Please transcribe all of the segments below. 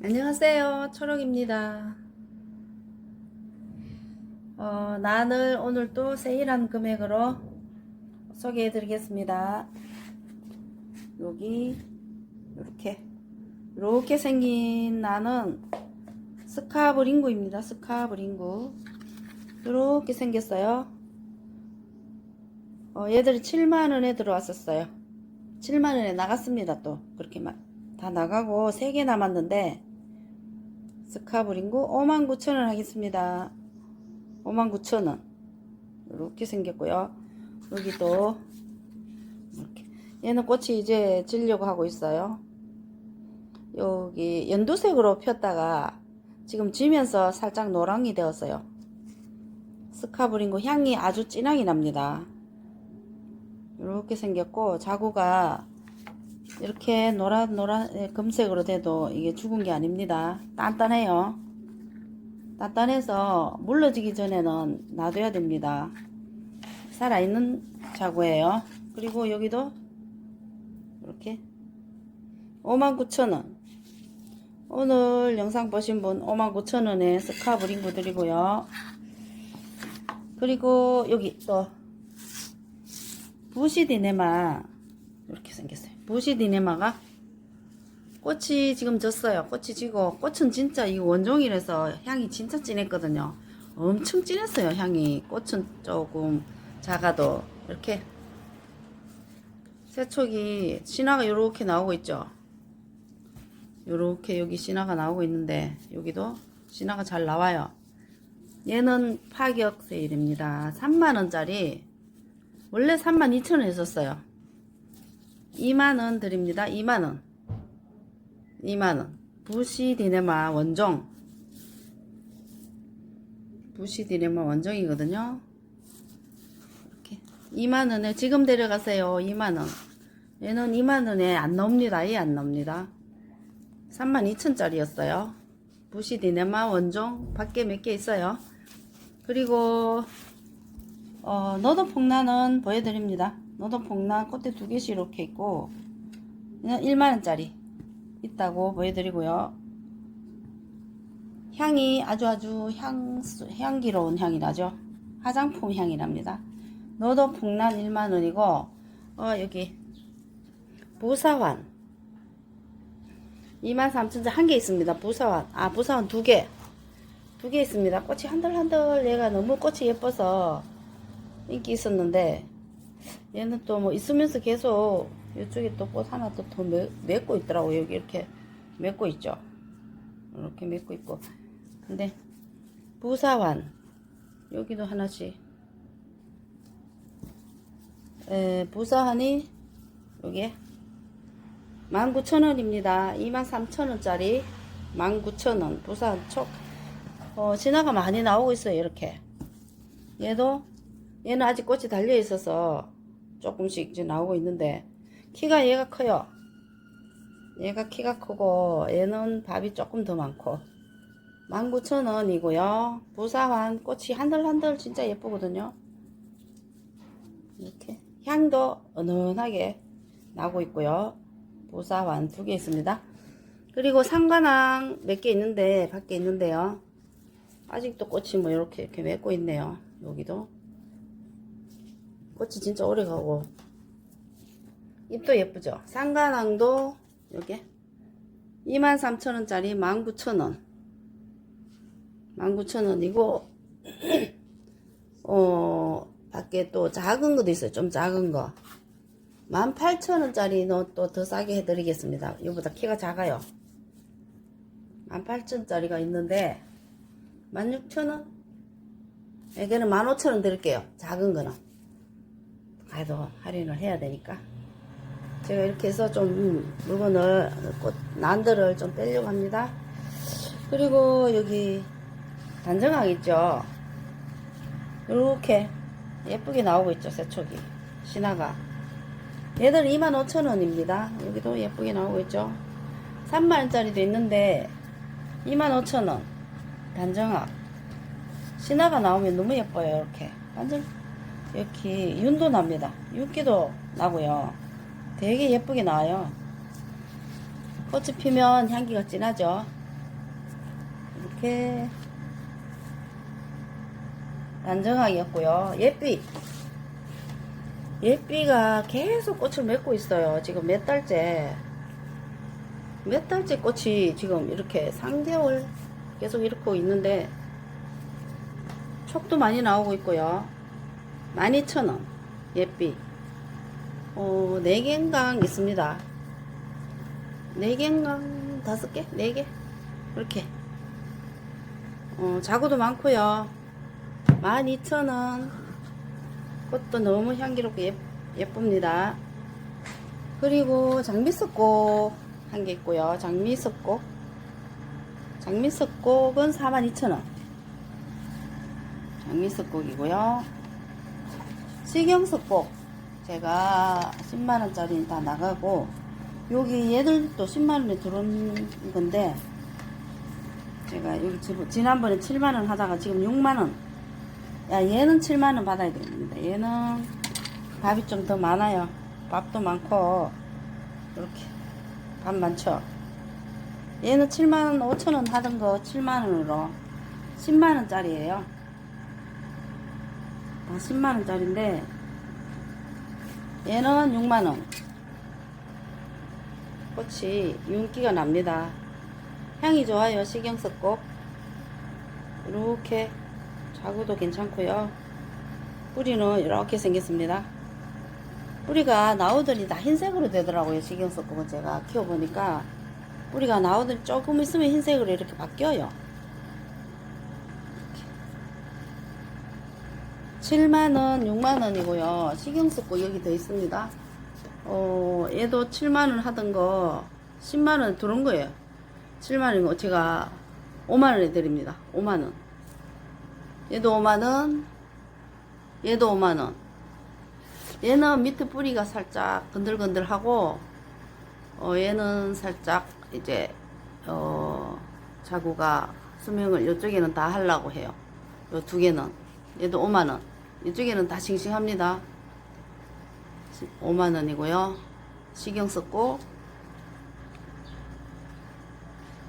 안녕하세요. 초록입니다. 어, 난을 오늘 또 세일한 금액으로 소개해 드리겠습니다. 여기 이렇게 이렇게 생긴 나는 스카브링구입니다. 스카브링구 이렇게 생겼어요. 어, 얘들이 7만원에 들어왔었어요. 7만원에 나갔습니다. 또 그렇게 막 다 나가고 3개 남았는데 스카브링구 59,000원 하겠습니다. 59,000원. 이렇게 생겼고요. 여기 또 이렇게 얘는 꽃이 이제 지려고 하고 있어요. 여기 연두색으로 폈다가 지금 지면서 살짝 노랑이 되었어요. 스카브링구 향이 아주 진하게 납니다. 이렇게 생겼고 자구가 이렇게 노란 노란 예, 금색으로 돼도 이게 죽은 게 아닙니다. 단단해요. 단단해서 물러지기 전에는 놔둬야 됩니다. 살아있는 자구예요. 그리고 여기도 이렇게 59,000원. 오늘 영상 보신 분 59,000원에 스카브 링구 드리고요. 그리고 여기 또 부시디네마 이렇게 생겼어요. 부시디네마가 꽃이 지금 졌어요. 꽃이 지고 꽃은 진짜 이 원종이라서 향이 진짜 진했거든요. 엄청 진했어요. 향이 꽃은 조금 작아도 이렇게 세촉이 신화가 이렇게 나오고 있죠. 요렇게 여기 신화가 나오고 있는데 여기도 신화가 잘 나와요. 얘는 파격 세일입니다. 3만원짜리 원래 32,000원 했었어요. 2만원 드립니다. 2만원. 2만원. 부시 디네마 원종. 부시 디네마 원종이거든요. 이렇게. 2만원에 지금 데려가세요. 2만원. 얘는 2만원에 안 나옵니다. 이안 나옵니다. 32,000짜리였어요. 부시 디네마 원종 밖에 몇 개 있어요. 그리고 어, 너도폭란은 보여드립니다. 너도폭란 꽃대 두 개씩 이렇게 있고 이는 1만원짜리 있다고 보여드리고요. 향이 아주 아주 향수, 향기로운 향이 나죠. 화장품 향이 납니다. 너도폭란 1만원이고 어, 여기 부사환 23,000원 한 개 있습니다. 부사환 아 부사환 두 개. 두 개 있습니다. 꽃이 한들한들 얘가 너무 꽃이 예뻐서 인기 있었는데 얘는 또 뭐 있으면서 계속 이쪽에 또 꽃 하나 또 더 맺고 있더라고. 여기 이렇게 맺고 있죠? 이렇게 맺고 있고. 근데 부사환 여기도 하나씩. 에, 부사환이 여기에 19,000원입니다. 23,000원짜리 19,000원. 부사환 촉. 어, 진화가 많이 나오고 있어요 이렇게. 얘도 얘는 아직 꽃이 달려 있어서 조금씩 이제 나오고 있는데 키가 얘가 커요. 얘가 키가 크고 얘는 밥이 조금 더 많고 19,000원이고요. 부사환 꽃이 한들한들 진짜 예쁘거든요. 이렇게 향도 은은하게 나고 있고요. 부사환 두개 있습니다. 그리고 상관왕 몇 개 있는데 밖에 있는데요. 아직도 꽃이 뭐 이렇게 이렇게 맺고 있네요. 여기도 꽃이 진짜 오래 가고. 잎도 예쁘죠? 쌍가낭도 여기 23,000원짜리 19,000원. 19,000원이고 어 밖에 또 작은 것도 있어요. 좀 작은 거. 18,000원짜리 는 또 더 싸게 해드리겠습니다. 이거보다 키가 작아요. 18,000원짜리가 있는데 16,000원? 여기는 15,000원 드릴게요. 작은 거는 그래도 할인을 해야 되니까. 제가 이렇게 해서 좀 물건을 꽃 난들을 좀 빼려고 합니다. 그리고 여기 단정학 있죠? 이렇게 예쁘게 나오고 있죠 세촉이. 신화가. 얘들 25,000원입니다. 여기도 예쁘게 나오고 있죠? 3만원짜리도 있는데 25,000원. 단정학 신화가 나오면 너무 예뻐요 이렇게. 완전 이렇게 윤도 납니다. 윤기도 나고요. 되게 예쁘게 나와요. 꽃이 피면 향기가 진하죠. 이렇게 단정하겠고요. 예삐. 예삐가 계속 꽃을 맺고 있어요. 지금 몇 달째. 몇 달째 꽃이 지금 이렇게 3개월 계속 이렇게 있는데 촉도 많이 나오고 있고요. 12,000원. 예삐. 어, 4개인강 있습니다. 4개인강 5개? 4개? 이렇게. 어, 자구도 많고요. 12,000원. 꽃도 너무 향기롭고 예, 예쁩니다. 그리고 장미석곡 한개 있고요. 장미석곡. 장미석곡은 42,000원. 장미석곡이고요. 식용석곡. 제가 10만원짜리 다 나가고, 여기 얘들도 10만원에 들어온 건데, 제가 여기 지- 지난번에 7만원 하다가 지금 6만원. 야, 얘는 7만원 받아야 됩니다. 얘는 밥이 좀 더 많아요. 밥도 많고, 이렇게. 밥 많죠? 얘는 7만 5천원 하던 거 7만원으로 10만원짜리예요. 다 10만원짜리인데, 얘는 6만원. 꽃이 윤기가 납니다. 향이 좋아요. 식용석곡. 이렇게 자구도 괜찮고요. 뿌리는 이렇게 생겼습니다. 뿌리가 나오더니 다 흰색으로 되더라고요. 식용석곡은 제가 키워보니까 뿌리가 나오더니 조금 있으면 흰색으로 이렇게 바뀌어요. 7만원, 6만원이고요. 식용석곡 여기 더 있습니다. 어, 얘도 7만원 하던 거 10만원 들어온 거예요. 7만원이고 제가 5만원에 드립니다. 5만원. 얘도 5만원. 얘도 5만원. 얘는 밑에 뿌리가 살짝 건들건들하고, 어, 얘는 살짝 이제, 어, 자구가 수명을 이쪽에는 다 하려고 해요. 요 두 개는. 얘도 5만원. 이쪽에는 다 싱싱합니다. 5만원이고요. 식용 썼고,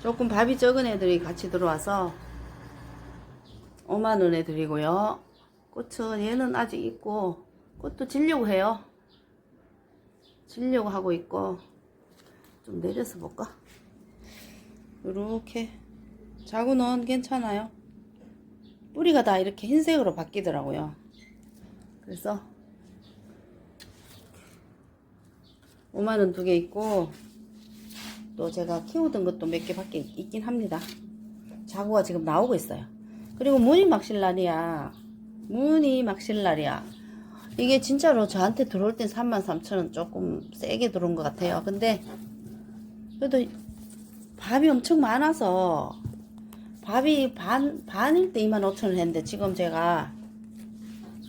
조금 밥이 적은 애들이 같이 들어와서 5만원에 드리고요. 꽃은 얘는 아직 있고, 꽃도 질려고 해요. 질려고 하고 있고, 좀 내려서 볼까? 이렇게. 자구는 괜찮아요. 뿌리가 다 이렇게 흰색으로 바뀌더라고요. 그래서 5만원 두 개 있고, 또 제가 키우던 것도 몇 개 밖에 있긴 합니다. 자구가 지금 나오고 있어요. 그리고 무늬 막실라리아, 무늬 막실라리아. 이게 진짜로 저한테 들어올 땐 33,000원 조금 세게 들어온 것 같아요. 근데 그래도 밥이 엄청 많아서 밥이 반, 반일 때 25,000원 했는데 지금 제가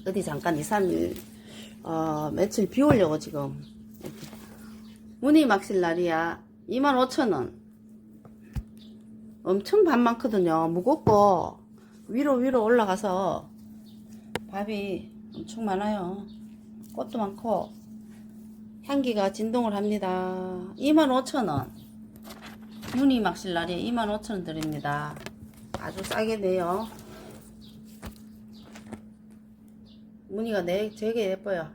어디 잠깐 2, 3일 어, 며칠 비우려고 지금 이렇게 무늬 막실라리아 25,000원 엄청 밥 많거든요. 무겁고 위로 위로 올라가서 밥이 엄청 많아요. 꽃도 많고 향기가 진동을 합니다. 25,000원 무늬 막실라리 25,000원 드립니다. 아주 싸게 내요. 무늬가 내, 되게 예뻐요.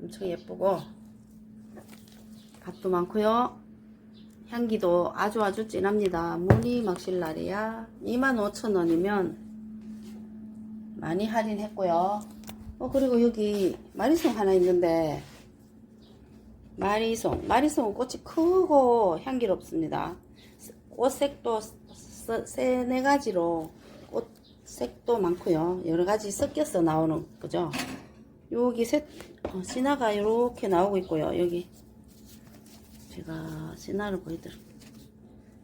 엄청 예쁘고 밥도 많고요. 향기도 아주 아주 진합니다. 무늬 막실라리아 25,000원이면 많이 할인했고요. 어 그리고 여기 마리송 하나 있는데 마리송 마리송은 꽃이 크고 향기롭습니다. 꽃색도 세네 가지로 꽃 색도 많고요. 여러 가지 섞여서 나오는 거죠. 여기 색 어, 신화가 이렇게 나오고 있고요. 여기 제가 신화를 보여드릴게요.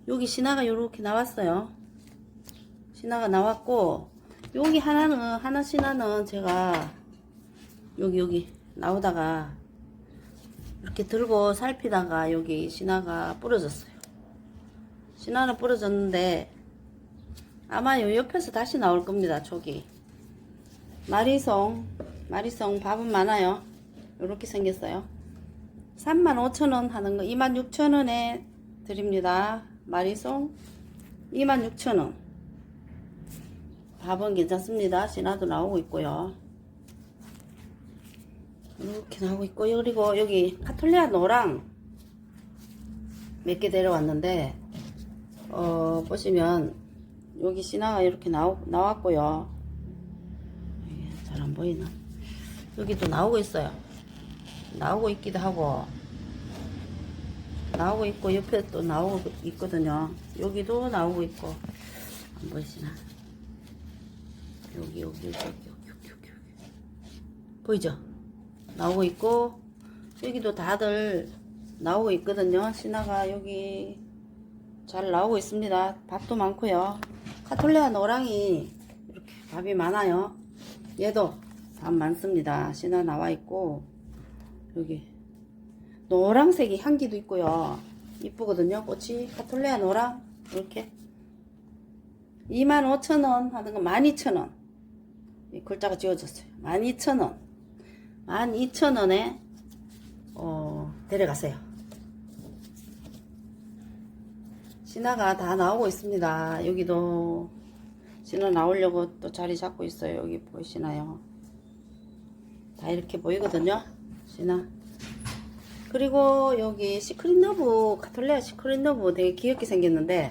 여기 신화가 이렇게 나왔어요. 신화가 나왔고 여기 하나는 하나 신화는 제가 여기 여기 나오다가 이렇게 들고 살피다가 여기 신화가 부러졌어요. 신화는 부러졌는데 아마 요 옆에서 다시 나올 겁니다. 저기 마리송 마리송 밥은 많아요. 이렇게 생겼어요. 35,000원 하는 거 26,000원에 드립니다. 마리송 26,000원 밥은 괜찮습니다. 신화도 나오고 있고요. 이렇게 나오고 있고 그리고 여기 카톨리아 노랑 몇 개 데려왔는데 어 보시면 여기 신화가 이렇게 나오, 나왔고요. 잘 안 보이나? 여기 또 나오고 있어요. 나오고 있기도 하고 나오고 있고 옆에 또 나오고 있거든요. 여기도 나오고 있고 안 보이시나? 여기 여기 여기 여기 여기, 여기. 보이죠? 나오고 있고 여기도 다들 나오고 있거든요. 신화가 여기 잘 나오고 있습니다. 밥도 많고요. 카톨레아 노랑이 이렇게 밥이 많아요. 얘도 밥 많습니다. 신화 나와 있고 여기 노랑색이 향기도 있고요. 이쁘거든요. 꽃이 카톨레아 노랑 이렇게 25,000원 하는 거 12,000원 이 글자가 지워졌어요. 12,000원 12,000원에 어, 데려가세요. 신화가 다 나오고 있습니다. 여기도 신화 나오려고 또 자리 잡고 있어요. 여기 보이시나요? 다 이렇게 보이거든요. 신화. 그리고 여기 시크릿 너브, 카톨레아 시크릿 너브 되게 귀엽게 생겼는데,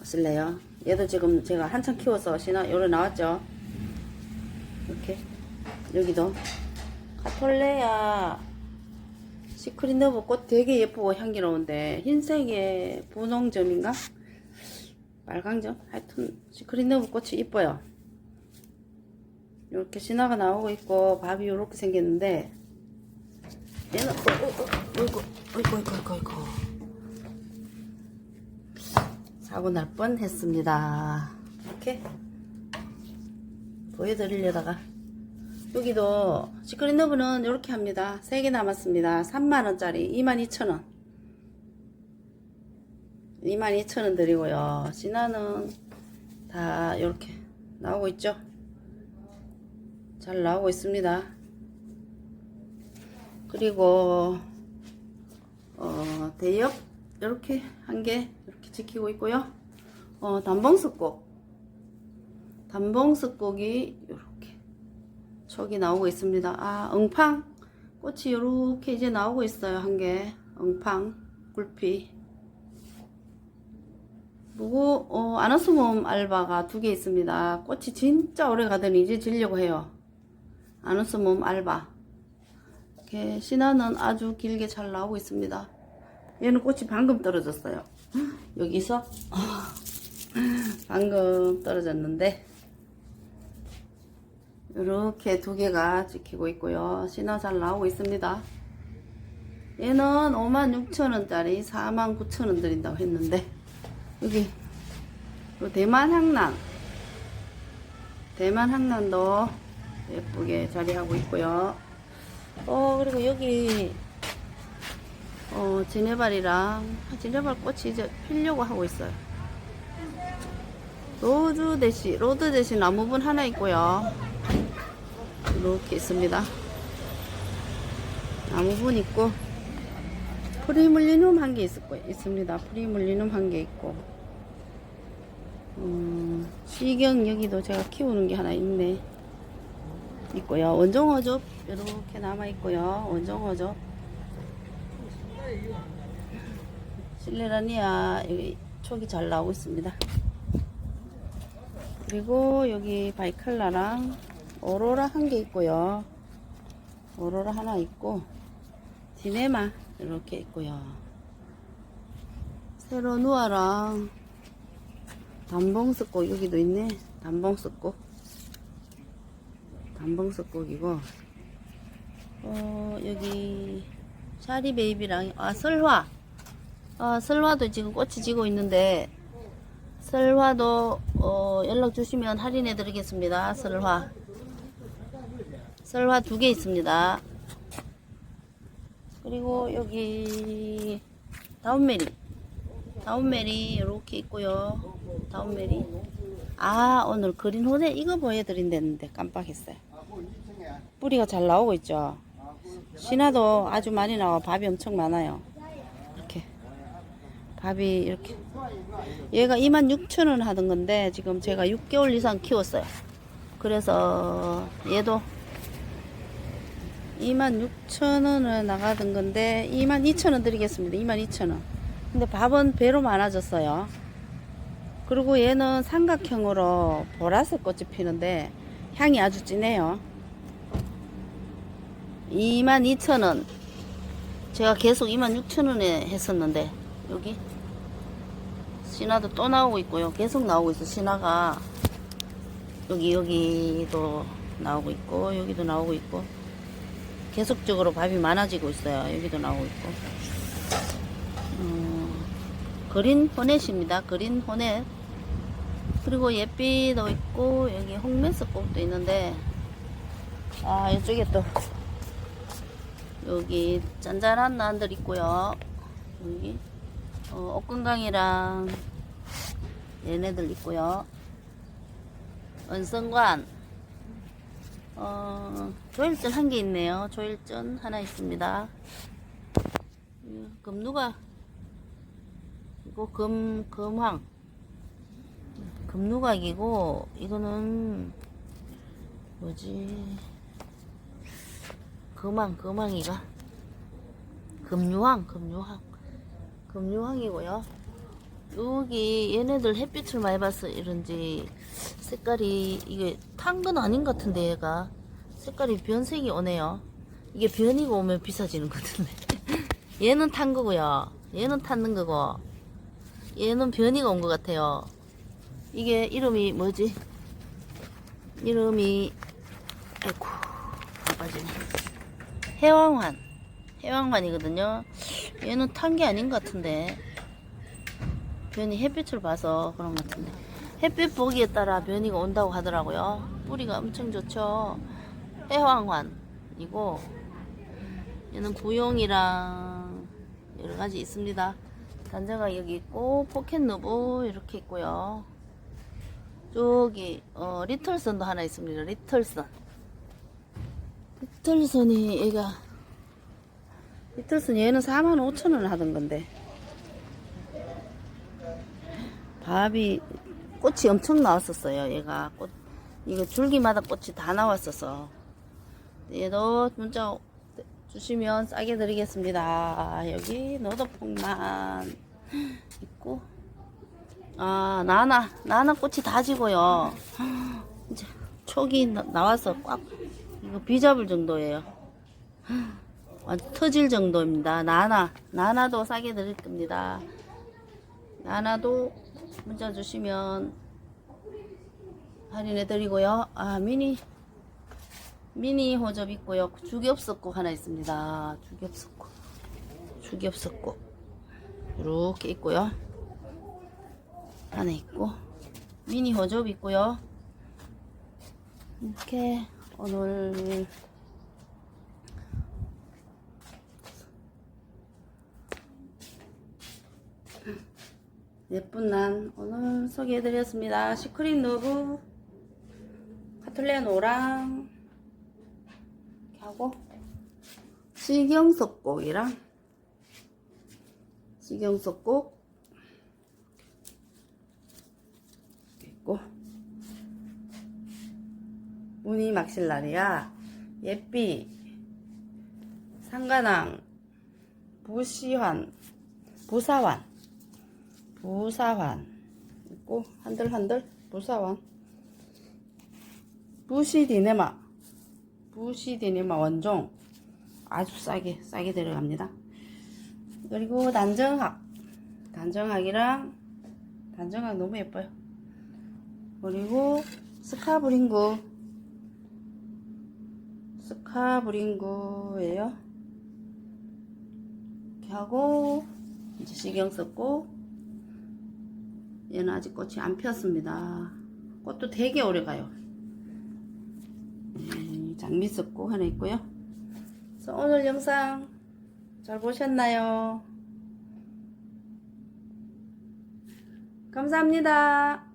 보실래요? 얘도 지금 제가 한참 키워서 신화 요래 나왔죠? 이렇게. 여기도. 카톨레아 시크릿 너브 꽃 되게 예쁘고 향기로운데, 흰색의 분홍점인가? 빨강점? 하여튼, 시크릿 너브 꽃이 이뻐요. 이렇게 신화가 나오고 있고, 밥이 이렇게 생겼는데, 얘는, 어, 어, 어, 어이구, 어이구, 어이구, 어이구, 어이구. 사고 날 뻔 했습니다. 이렇게 보여드리려다가. 여기도 시크릿 너브는 이렇게 합니다. 3개 남았습니다. 3만원짜리 22,000원. 22,000원 드리고요. 신화는 다 이렇게 나오고 있죠. 잘 나오고 있습니다. 그리고 어, 대역 이렇게 한 개 이렇게 지키고 있고요. 어, 단봉스꽃 단봉스꽃이 이렇게 촉이 나오고 있습니다. 아 엉팡 꽃이 이렇게 이제 나오고 있어요. 한 개 엉팡 굴피 그리고 어, 아너스몸 알바가 두 개 있습니다. 꽃이 진짜 오래 가더니 이제 지려고 해요. 아너스몸 알바 이렇게 신화는 아주 길게 잘 나오고 있습니다. 얘는 꽃이 방금 떨어졌어요. 여기서 방금 떨어졌는데 이렇게 두 개가 지키고 있고요. 신화 잘 나오고 있습니다. 얘는 56,000원짜리 49,000원 드린다고 했는데 여기 요 대만 향란 대만 향란도 예쁘게 자리하고 있고요. 어 그리고 여기 어 지네발이랑 지네발 꽃이 이제 피려고 하고 있어요. 로즈 대시 로드 대시 나무분 하나 있고요. 이렇게 있습니다. 나무분 있고 프리물리눔 한 개 있습니다. 프리물리눔 한 개 있고 음, 시경 여기도 제가 키우는 게 하나 있네. 있고요. 원종어접 이렇게 남아 있고요. 원종어접 실레라니아 여기 촉이 잘 나오고 있습니다. 그리고 여기 바이칼라랑 오로라 한 개 있고요. 오로라 하나 있고 디네마 이렇게 있고요. 세로누아랑 단봉스꽃 여기도 있네. 단봉스꽃. 단봉스꽃이고 어 여기 샤리 베이비랑 아 설화 아 설화도 지금 꽃이 지고 있는데 설화도 어, 연락 주시면 할인해 드리겠습니다. 설화 설화 두 개 있습니다. 그리고 여기 다운메리 다운메리 이렇게 있고요. 다운메리 아 오늘 그린 호세 이거 보여드린다는데 깜빡했어요. 뿌리가 잘 나오고 있죠. 신화도 아주 많이 나와 밥이 엄청 많아요. 이렇게 밥이 이렇게 얘가 26,000원 하던 건데 지금 제가 6개월 이상 키웠어요. 그래서 얘도 26,000원을 나가던 건데 22,000원 드리겠습니다. 22,000원. 근데 밥은 배로 많아졌어요. 그리고 얘는 삼각형으로 보라색 꽃이 피는데 향이 아주 진해요. 22,000원. 제가 계속 26,000원에 했었는데 여기 신화도 또 나오고 있고요. 계속 나오고 있어. 신화가 여기 여기도 나오고 있고 여기도 나오고 있고 계속적으로 밥이 많아지고 있어요. 여기도 나오고 있고. 음, 그린 호넷입니다. 그린 호넷. 그리고 예삐도 있고 여기 홍매스꽃도 있는데 아 이쪽에 또 여기 짠짠한 난들 있고요. 여기 어, 옥건강이랑 얘네들 있고요. 은성관 어, 조일전 한 개 있네요. 조일전 하나 있습니다. 음, 금누가 이거 금 금황 금누각이고 이거는 뭐지 금황 금황이가 금유황 금유황 금유황이고요. 여기 얘네들 햇빛을 많이 봐서 이런지 색깔이 이게 탄 건 아닌 것 같은데 얘가 색깔이 변색이 오네요. 이게 변이가 오면 비싸지는 거던데. 얘는 탄 거고요. 얘는 탔는 거고 얘는 변이가 온 것 같아요. 이게 이름이 뭐지? 이름이 아이고 바빠지네. 해왕환 해왕환이거든요. 얘는 탄 게 아닌 것 같은데 변이 햇빛을 봐서 그런 것 같은데 햇빛 보기에 따라 변이가 온다고 하더라고요. 뿌리가 엄청 좋죠. 해왕환이고 얘는 구용이랑 여러 가지 있습니다. 단자가 여기 있고 포켓누브 이렇게 있고요. 저기 어, 리틀선도 하나 있습니다. 리틀선. 리틀선이 얘가 리틀선 얘는 45,000원 하던 건데 밥이 꽃이 엄청 나왔었어요. 얘가 꽃 이거 줄기마다 꽃이 다 나왔어서 얘도 문자 주시면 싸게 드리겠습니다. 여기 너도폭만 있고 아 나나 나나 꽃이 다 지고요. 이제 나, 나와서 꽉 이거 비잡을 정도예요. 완전 터질 정도입니다. 나나 나나도 싸게 드릴 겁니다. 나나도 문자 주시면 할인해 드리고요. 아 미니 미니 호접 있고요. 주겹석국 하나 있습니다. 주겹석국 주겹석국 이렇게 있고요. 하나 있고 미니 호접 있고요. 이렇게 오늘 예쁜 난 오늘 소개해드렸습니다. 시크릿 노브 카틀레노랑 하고 시경석곡이랑 시경석곡 있고 무늬 막실라리아 예삐 상가낭 부시환 부사환 부사환. 있고 한들한들. 부사환. 부시디네마. 부시디네마 원종. 아주 싸게 싸게 들어갑니다. 그리고 단정학. 단정학이랑 단정학 너무 예뻐요. 그리고 스카브링구 스카브링구예요. 이렇게 하고 이제 시경 썼고 얘는 아직 꽃이 안 피었습니다. 꽃도 되게 오래 가요. 네, 장미 썼고 하나 있고요. 그래서 오늘 영상 잘 보셨나요? 감사합니다.